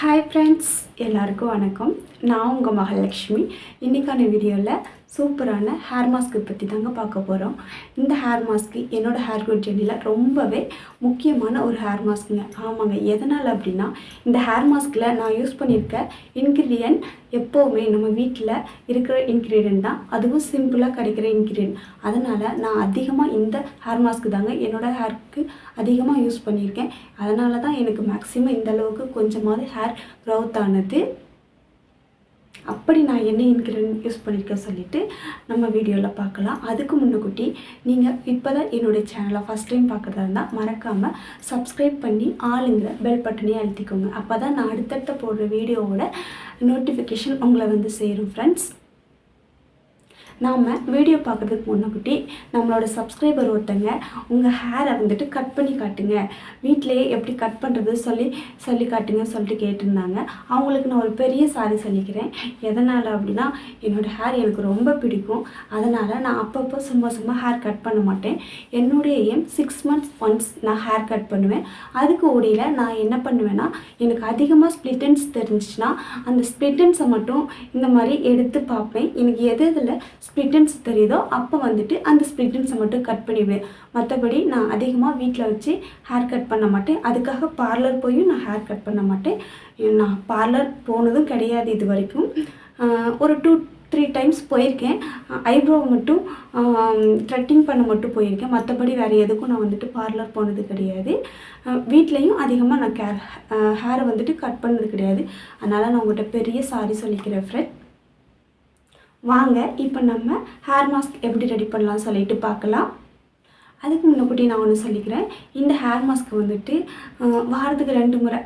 Hi friends எல்லாருக்கும் வணக்கம். நான் உங்கள் மகாலட்சுமி. இன்றைக்கான வீடியோவில் சூப்பரான ஹேர் மாஸ்க்கு பற்றி தாங்க பார்க்க போகிறோம் இந்த ஹேர் மாஸ்க்கு என்னோடய ஹேர் குட் ஜெர்னியில் ரொம்பவே முக்கியமான ஒரு ஹேர் மாஸ்க்குங்க ஆமாங்க. எதனால் அப்படின்னா இந்த ஹேர் மாஸ்கில் நான் யூஸ் பண்ணியிருக்க இன்க்ரீடியன்ட் எப்போவுமே நம்ம வீட்டில் இருக்கிற இன்க்ரீடியன்ட் தான். அதுவும் சிம்பிளாக கிடைக்கிற இன்க்ரீடியன்ட் அதனால் நான் அதிகமாக இந்த ஹேர் மாஸ்க்கு தாங்க என்னோடய ஹேர்க்கு அதிகமாக யூஸ் பண்ணியிருக்கேன் அதனால தான் எனக்கு மேக்ஸிமம் இந்த அளவுக்கு கொஞ்சமாவது ஹேர் க்ரௌத் ஆனது. அப்படி நான் என்ன இன்க்ரீடியன்ட் யூஸ் பண்ணியிருக்கேன் சொல்லிட்டு நம்ம வீடியோவில் பார்க்கலாம். அதுக்கு முன்னுக்குட்டி நீங்கள் இப்போ தான் என்னுடைய சேனலை ஃபஸ்ட் டைம் பார்க்குறதா இருந்தால் மறக்காமல் சப்ஸ்கிரைப் பண்ணி ஆளுங்கிற பெல் பட்டனையும் அழுத்திக்கோங்க. அப்போ தான் நான் அடுத்தடுத்த போடுற வீடியோவோட நோட்டிஃபிகேஷன் உங்களை வந்து சேரும் ஃப்ரெண்ட்ஸ் நாம் வீடியோ பார்க்குறதுக்கு முன்னக்குட்டி நம்மளோட சப்ஸ்கிரைபர் ஒருத்தங்க உங்கள் ஹேரை வந்துட்டு கட் பண்ணி காட்டுங்க. வீட்டிலேயே எப்படி கட் பண்ணுறது சொல்லி சொல்லி காட்டுங்க சொல்லிட்டு கேட்டிருந்தாங்க. அவங்களுக்கு நான் ஒரு பெரிய சாரி சொல்லிக்கிறேன். எதனால் அப்படின்னா என்னோடய ஹேர் எனக்கு ரொம்ப பிடிக்கும். அதனால் நான் அப்பப்போ சும்மா சும்மா ஹேர் கட் பண்ண மாட்டேன். என்னுடைய எய்ம் சிக்ஸ் மந்த்ஸ் ஒன்ஸ் நான் ஹேர் கட் பண்ணுவேன். அதுக்கு ஓடியில் நான் என்ன பண்ணுவேன்னா எனக்கு அதிகமாக ஸ்ப்ளிட்டன்ஸ் தெரிஞ்சிச்சுன்னா அந்த ஸ்ப்ளிட்டன்ஸை மட்டும் இந்த மாதிரி எடுத்து பார்ப்பேன். எனக்கு எது இதில் ஸ்ப்ளிட்டன்ஸ் தெரியுதோ? அப்போ வந்துட்டு அந்த ஸ்ப்ளிட்டன்ஸை மட்டும் கட் பண்ணிவிடுவேன் மற்றபடி நான் அதிகமாக வீட்டில் வச்சு ஹேர் கட் பண்ண மாட்டேன். அதுக்காக பார்லர் போயும் நான் ஹேர் கட் பண்ண மாட்டேன். நான் பார்லர் போனதும் கிடையாது இது வரைக்கும். ஒரு டூ த்ரீ டைம்ஸ் போயிருக்கேன். ஐப்ரோ மட்டும் த்ரெட்டிங் பண்ண மட்டும் போயிருக்கேன். மற்றபடி வேறு எதுக்கும் நான் வந்துட்டு பார்லர் போனது கிடையாது. வீட்லேயும் அதிகமாக நான் கேர் ஹேரை வந்துட்டு கட் பண்ணது கிடையாது. அதனால் நான் உங்கள்கிட்ட பெரிய சாரி சொல்லிக்கிறேன் ஃப்ரெண்ட் வாங்க இப்போ நம்ம ஹேர் மாஸ்க் எப்படி ரெடி பண்ணலாம் சொல்லிட்டு பார்க்கலாம். அதுக்கு முன்னக்கூட்டி நான் ஒன்று சொல்லிக்கிறேன். இந்த ஹேர் மாஸ்க்கு வந்துட்டு வாரத்துக்கு ரெண்டு முறை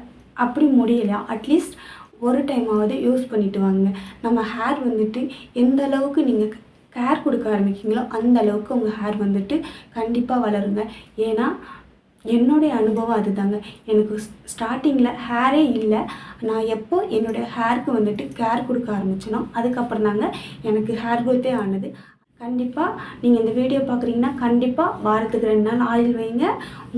அப்படி முடியலையா அட்லீஸ்ட் ஒரு டைமாவது யூஸ் பண்ணிட்டு வாங்க. நம்ம ஹேர் வந்துட்டு எந்த அளவுக்கு நீங்கள் கேர் கொடுக்க ஆரம்பிக்கிங்களோ அந்த அளவுக்கு உங்கள் ஹேர் வந்துட்டு கண்டிப்பாக வளருங்க. ஏன்னா என்னுடைய அனுபவம் அதுதாங்க. எனக்கு ஸ்டார்டிங்கில் ஹேரே இல்லை. நான் எப்போ என்னுடைய ஹேருக்கு வந்துட்டு கேர் கொடுக்க ஆரம்பிச்சேனோ அதுக்கப்புறம் தாங்க எனக்கு ஹேர் க்ரோத்தே ஆனது. கண்டிப்பாக நீங்கள் இந்த வீடியோ பார்க்குறீங்கன்னா கண்டிப்பாக வாரத்துக்கு ரெண்டு நாள் ஆயில் வைங்க.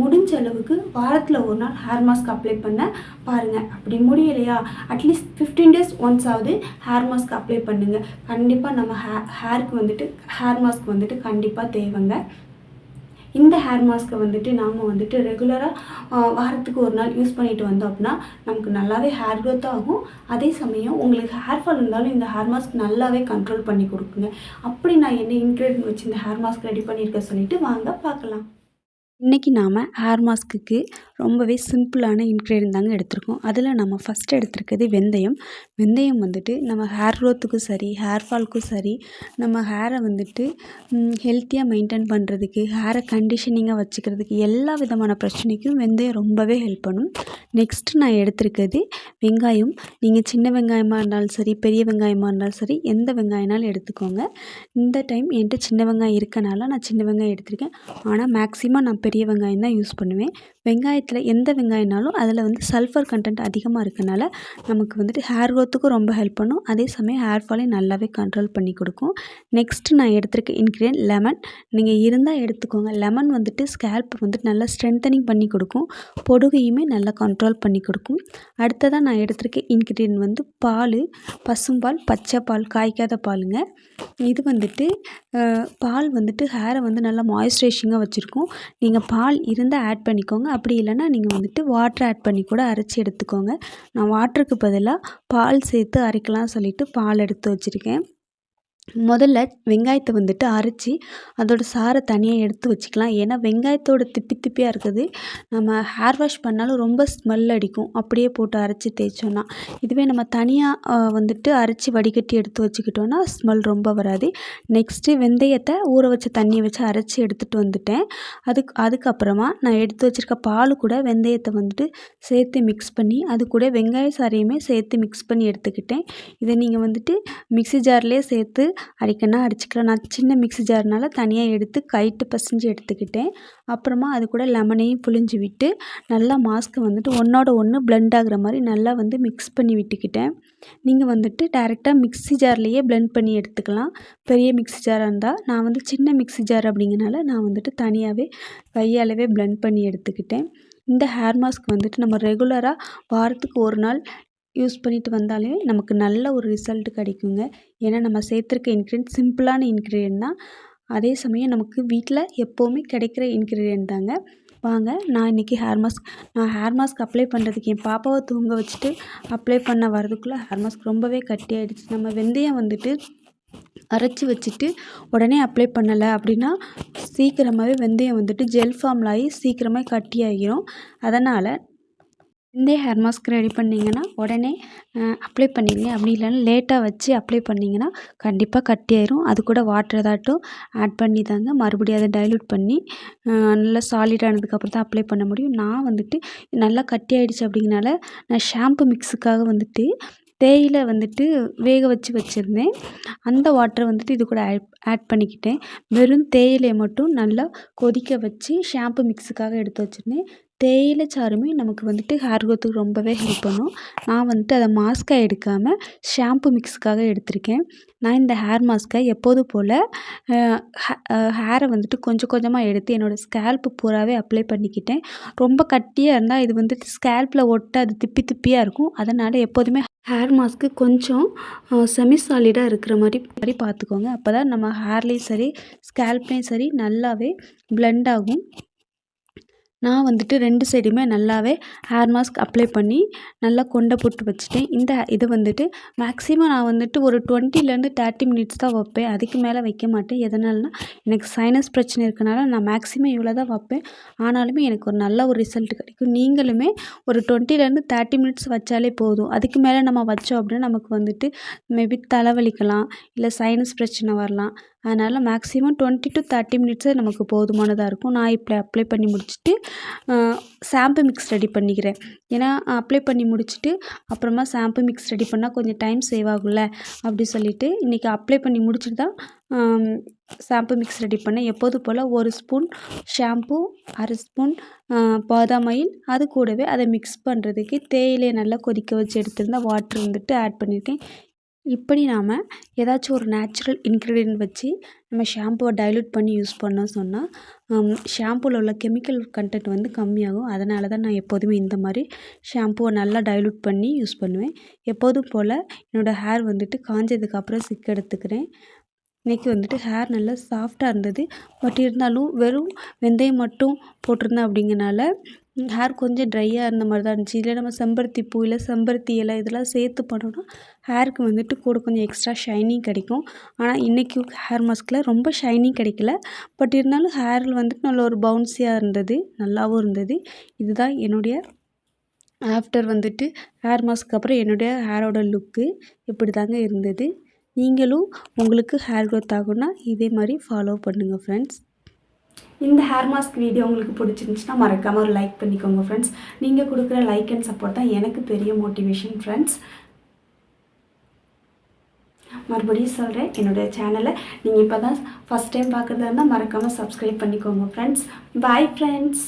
முடிஞ்ச அளவுக்கு வாரத்தில் ஒரு நாள் ஹேர் மாஸ்க் அப்ளை பண்ண பாருங்கள் அப்படி முடியலையா? At least fifteen days once ஆகுது ஹேர் மாஸ்க் அப்ளை பண்ணுங்கள் கண்டிப்பாக நம்ம ஹே ஹேருக்கு வந்துட்டு ஹேர் மாஸ்க் வந்துட்டு கண்டிப்பாக தேவைங்க. இந்த ஹேர் மாஸ்க்கை வந்துட்டு நாம் வந்துட்டு ரெகுலராக வாரத்துக்கு ஒரு நாள் யூஸ் பண்ணிட்டு வந்தோம் அப்படின்னா நமக்கு நல்லாவே ஹேர் க்ரோத் ஆகும். அதே சமயம் உங்களுக்கு ஹேர் ஃபால் இருந்தாலும் இந்த ஹேர் மாஸ்க் நல்லாவே கண்ட்ரோல் பண்ணி கொடுக்குங்க. அப்படி நான் என்ன இன்க்ரீடியன்ட் வச்சு இந்த ஹேர் மாஸ்க் ரெடி பண்ணியிருக்க சொல்லிட்டு வாங்க பார்க்கலாம். இன்றைக்கி நாம் ஹேர் மாஸ்க்குக்கு ரொம்பவே சிம்பிளான இன்க்ரீடியன் தாங்க எடுத்திருக்கோம். அதில் நம்ம ஃபஸ்ட்டு எடுத்துருக்கிறது வெந்தயம். வெந்தயம் வந்துட்டு நம்ம ஹேர் க்ரோத்துக்கும் சரி ஹேர் ஃபால்க்கும் சரி நம்ம ஹேரை வந்துட்டு ஹெல்த்தியாக மெயின்டைன் பண்ணுறதுக்கு ஹேரை கண்டிஷனிங்காக வச்சுக்கிறதுக்கு எல்லா விதமான பிரச்சனைக்கும் வெந்தயம் ரொம்பவே ஹெல்ப் பண்ணும். நெக்ஸ்ட்டு நான் எடுத்திருக்கிறது வெங்காயம். நீங்கள் சின்ன வெங்காயமாக இருந்தாலும் சரி பெரிய வெங்காயமாக இருந்தாலும் சரி எந்த வெங்காயம்னாலும் எடுத்துக்கோங்க. இந்த டைம் என்கிட்ட சின்ன வெங்காயம் இருக்கனால நான் சின்ன வெங்காயம் எடுத்திருக்கேன். ஆனால் மேக்ஸிமம் நான் பெரிய வெங்காயம் தான் யூஸ் பண்ணுவேன். வெங்காயத்தில் எந்த வெங்காயம்னாலும் அதில் வந்து சல்ஃபர் கண்டென்ட் அதிகமாக இருக்கனால நமக்கு வந்துட்டு ஹேர் க்ரோத்துக்கும் ரொம்ப ஹெல்ப் பண்ணும். அதே சமயம் ஹேர் ஃபாலையும் நல்லாவே கண்ட்ரோல் பண்ணி கொடுக்கும். நெக்ஸ்ட்டு நான் எடுத்திருக்க இன்க்ரீடியன்ட் லெமன் நீங்கள் இருந்தால் எடுத்துக்கோங்க. லெமன் வந்துட்டு ஸ்கேல்ப் வந்துட்டு நல்லா ஸ்ட்ரென்தனிங் பண்ணி கொடுக்கும். பொடுகையுமே நல்லா கண்ட்ரோல் பண்ணி கொடுக்கும். அடுத்ததாக நான் எடுத்திருக்க இன்க்ரீடியன்ட் வந்து பால் பசும்பால் பச்சை பால் காய்க்காத பாலுங்க. இது வந்துட்டு பால் வந்துட்டு ஹேரை வந்து நல்லா மாய்ஸ்சரைசிங்காக வச்சுருக்கும். நீங்கள் பால் இருந்தால் ஆட் பண்ணிக்கோங்க. அப்படி இல்லைன்னா நீங்கள் வந்துட்டு வாட்டர் ஆட் பண்ணி கூட அரைச்சி எடுத்துக்கோங்க. நான் வாட்டருக்கு பதிலாக பால் சேர்த்து அரைக்கலாம் சொல்லிவிட்டு பால் எடுத்து வச்சுருக்கேன். முதல்ல வெங்காயத்தை வந்துட்டு அரைச்சி அதோடய சாறை தனியாக எடுத்து வச்சுக்கலாம். ஏன்னா வெங்காயத்தோட திப்பி திப்பியாக இருக்குது நம்ம ஹேர் வாஷ் பண்ணாலும் ரொம்ப ஸ்மெல் அடிக்கும். அப்படியே போட்டு அரைச்சி தேய்ச்சோன்னா இதுவே நம்ம தனியாக வந்துட்டு அரைச்சி வடிகட்டி எடுத்து வச்சுக்கிட்டோன்னா ஸ்மெல் ரொம்ப வராது. நெக்ஸ்ட்டு வெந்தயத்தை ஊற வச்ச தண்ணியை வச்சு அரைச்சி எடுத்துகிட்டு வந்துட்டேன். அதுக்கு அதுக்கப்புறமா நான் எடுத்து வச்சுருக்க பால் கூட வெந்தயத்தை வந்துட்டு சேர்த்து மிக்ஸ் பண்ணி அது கூட வெங்காய சாறையுமே சேர்த்து மிக்ஸ் பண்ணி எடுத்துக்கிட்டேன். இதை நீங்கள் வந்துட்டு மிக்ஸி ஜார்லேயே சேர்த்து அடிக்கணும்னா அடிச்சுக்கலாம் நான் சின்ன மிக்ஸி ஜார்னால் தனியாக எடுத்து கைட்டு பசைஞ்சு எடுத்துக்கிட்டேன். அப்புறமா அது கூட லெமனையும் புழிஞ்சு விட்டு நல்லா மாஸ்க்கை வந்துட்டு ஒன்றோட ஒன்று பிளெண்ட் ஆகிற மாதிரி நல்லா வந்து மிக்ஸ் பண்ணி விட்டுக்கிட்டேன். நீங்கள் வந்துட்டு டேரெக்டாக மிக்ஸி ஜார்லேயே பிளெண்ட் பண்ணி எடுத்துக்கலாம். பெரிய மிக்ஸி ஜாராக இருந்தால் நான் வந்து சின்ன மிக்ஸி ஜார் அப்படிங்கிறனால நான் வந்துட்டு தனியாகவே கையாலவே பிளெண்ட் பண்ணி எடுத்துக்கிட்டேன். இந்த ஹேர் மாஸ்க் வந்துட்டு நம்ம ரெகுலராக வாரத்துக்கு ஒரு நாள் யூஸ் பண்ணிட்டு வந்தாலே நமக்கு நல்ல ஒரு ரிசல்ட் கிடைக்குங்க. ஏன்னா நம்ம சேர்த்துருக்க இன்க்ரீடியன்ட் சிம்பிளான இன்க்ரீடியன்ட் தான். அதே சமயம் நமக்கு வீட்டில் எப்போவுமே கிடைக்கிற இன்க்ரீடியன்ட் தாங்க. வாங்க நான் இன்றைக்கி ஹேர் மாஸ்க் நான் ஹேர் மாஸ்க் அப்ளை பண்ணுறதுக்கு என் பாப்பாவை தூங்க வச்சுட்டு அப்ளை பண்ண வரதுக்குள்ளே ஹேர் மாஸ்க் ரொம்பவே கட்டி ஆகிடுச்சு நம்ம வெந்தயம் வந்துட்டு அரைச்சி வச்சுட்டு உடனே அப்ளை பண்ணலை அப்படின்னா சீக்கிரமாகவே வெந்தயம் வந்துட்டு ஜெல் ஃபார்ம்லாகி ஆகி சீக்கிரமாக கட்டி ஆகிரும் அதனால் இந்த ஹேர் மாஸ்க் ரெடி பண்ணிங்கன்னா உடனே அப்ளை பண்ணிடுங்க அப்படி இல்லைன்னா லேட்டாக வச்சு அப்ளை பண்ணிங்கன்னா கண்டிப்பாக கட்டியாயிரும். அது கூட வாட்டர் ஏதாட்டும் ஆட் பண்ணி தாங்க மறுபடியும் அதை டைல்யூட் பண்ணி நல்லா சாலிட் ஆனதுக்கப்புறம் தான் அப்ளை பண்ண முடியும். நான் வந்துட்டு நல்லா கட்டி ஆகிடுச்சு அப்படிங்கனால நான் ஷாம்பு மிக்ஸுக்காக வந்துட்டு தேயிலை வந்துட்டு வேக வச்சு வச்சுருந்தேன். அந்த வாட்டரை வந்துட்டு இது கூட ஆட் ஆட் பண்ணிக்கிட்டேன். வெறும் தேயிலையை மட்டும் நல்லா கொதிக்க வச்சு ஷாம்பு மிக்ஸுக்காக எடுத்து வச்சுருந்தேன். தேயிலை சாறுமே நமக்கு வந்துட்டு ஹேர் க்ரோத்துக்கு ரொம்பவே ஹெல்ப் பண்ணும். நான் வந்துட்டு அதை மாஸ்க்காக எடுக்காமல் ஷாம்பு மிக்ஸுக்காக எடுத்திருக்கேன். நான் இந்த ஹேர் மாஸ்க்கை எப்போதும் போல் ஹேரை வந்துட்டு கொஞ்சம் கொஞ்சமாக எடுத்து என்னோடய ஸ்கேல்ப்பு பூராவே அப்ளை பண்ணிக்கிட்டேன். ரொம்ப கட்டியாக இருந்தால் இது வந்துட்டு ஸ்கேல்ப்பில் ஒட்டாது திப்பி திப்பியாக இருக்கும். அதனால் எப்போதுமே ஹேர் மாஸ்க்கு கொஞ்சம் செமி சாலிடாக இருக்கிற மாதிரி மாதிரி பார்த்துக்கோங்க. அப்போ தான் நம்ம ஹேர்லேயும் சரி ஸ்கேல்ப்லேயும் சரி நல்லாவே ப்ளெண்ட் ஆகும். நான் வந்துட்டு ரெண்டு சைடுமே நல்லாவே ஹேர் மாஸ்க் அப்ளை பண்ணி நல்லா கொண்டை போட்டு வச்சுட்டேன். இந்த இது வந்துட்டு மேக்ஸிமம் நான் வந்துட்டு ஒரு டுவெண்ட்டிலேருந்து தேர்ட்டி மினிட்ஸ் தான் வைப்பேன். அதுக்கு மேலே வைக்க மாட்டேன். எதனால்னா எனக்கு சைனஸ் பிரச்சனை இருக்கனால நான் மேக்ஸிமம் இவ்வளோ தான் வைப்பேன். ஆனாலுமே எனக்கு ஒரு நல்ல ஒரு ரிசல்ட் கிடைக்கும். நீங்களுமே ஒரு டுவெண்ட்டிலேருந்து தேர்ட்டி மினிட்ஸ் வச்சாலே போதும். அதுக்கு மேலே நம்ம வச்சோம் அப்படின்னா நமக்கு வந்துட்டு மேபி தலைவலிக்கலாம் இல்லை சைனஸ் பிரச்சனை வரலாம். அதனால் மேக்ஸிமம் டுவெண்ட்டி டு தேர்ட்டி மினிட்ஸே நமக்கு போதுமானதாக இருக்கும். நான் இப்போ அப்ளை பண்ணி முடிச்சுட்டு ஷாம்பு மிக்ஸ் ரெடி பண்ணிக்கிறேன். ஏன்னா அப்ளை பண்ணி முடிச்சுட்டு அப்புறமா ஷாம்பு மிக்ஸ் ரெடி பண்ணால் கொஞ்சம் டைம் சேவ் ஆகும்ல? அப்படி சொல்லிவிட்டு இன்றைக்கி அப்ளை பண்ணி முடிச்சுட்டு தான் ஷாம்பு மிக்ஸ் ரெடி பண்ணேன். எப்போது போல் ஒரு ஸ்பூன் ஷாம்பு அரை ஸ்பூன் பாதாம் ஆயில் அது கூடவே அதை மிக்ஸ் பண்ணுறதுக்கு தேயிலையை நல்லா கொதிக்க வச்சு எடுத்துருந்தா வாட்ரு வந்துட்டு ஆட் பண்ணியிருக்கேன். இப்படி நாம் ஏதாச்சும் ஒரு நேச்சுரல் இன்க்ரீடியன்ட் வச்சு நம்ம ஷாம்புவை டைல்யூட் பண்ணி யூஸ் பண்ணோம் சொன்னால் ஷாம்புவில் உள்ள கெமிக்கல் கண்டென்ட் வந்து கம்மியாகும். அதனால தான் நான் எப்போதுமே இந்த மாதிரி ஷாம்புவை நல்லா டைல்யூட் பண்ணி யூஸ் பண்ணுவேன். எப்போதும் போல் என்னோடய ஹேர் வந்துட்டு காஞ்சதுக்கப்புறம் சிக் எடுத்துக்கிறேன். இன்றைக்கி வந்துட்டு ஹேர் நல்லா சாஃப்டாக இருந்தது. பட் இருந்தாலும் வெறும் வெந்தயம் மட்டும் போட்டிருந்தேன் அப்படிங்கனால ஹேர் கொஞ்சம் ட்ரையாக இருந்த மாதிரி தான் இருந்துச்சு. இதில் நம்ம செம்பருத்தி பூ இல்லை செம்பருத்தி இலை இதெல்லாம் சேர்த்து பண்ணோன்னா ஹேருக்கு வந்துட்டு கூட கொஞ்சம் எக்ஸ்ட்ரா ஷைனிங் கிடைக்கும். ஆனால் இன்றைக்கி ஹேர் மாஸ்கில் ரொம்ப ஷைனிங் கிடைக்கல. பட் இருந்தாலும் ஹேரில் வந்துட்டு நல்ல ஒரு பவுன்ஸியாக இருந்தது நல்லாவும் இருந்தது. இதுதான் என்னுடைய ஆஃப்டர் வந்துட்டு ஹேர் மாஸ்க்கு அப்புறம் என்னுடைய ஹேரோட லுக்கு இப்படி தாங்க இருந்தது. நீங்களும் உங்களுக்கு ஹேர் க்ரோத் ஆகும்னா இதே மாதிரி ஃபாலோ பண்ணுங்கள் ஃப்ரெண்ட்ஸ் இந்த ஹேர் மாஸ்க் வீடியோ உங்களுக்கு பிடிச்சிருந்துச்சுன்னா மறக்காமல் ஒரு லைக் பண்ணிக்கோங்க ஃப்ரெண்ட்ஸ் நீங்கள் கொடுக்குற லைக் அண்ட் சப்போர்ட் தான் எனக்கு பெரிய மோட்டிவேஷன் ஃப்ரெண்ட்ஸ் மறுபடியும் சொல்கிறேன் என்னுடைய சேனலை நீங்கள் இப்போ தான் ஃபஸ்ட் டைம் பார்க்குறதா இருந்தால் மறக்காமல் சப்ஸ்கிரைப் பண்ணிக்கோங்க ஃப்ரெண்ட்ஸ் பாய் ஃப்ரெண்ட்ஸ்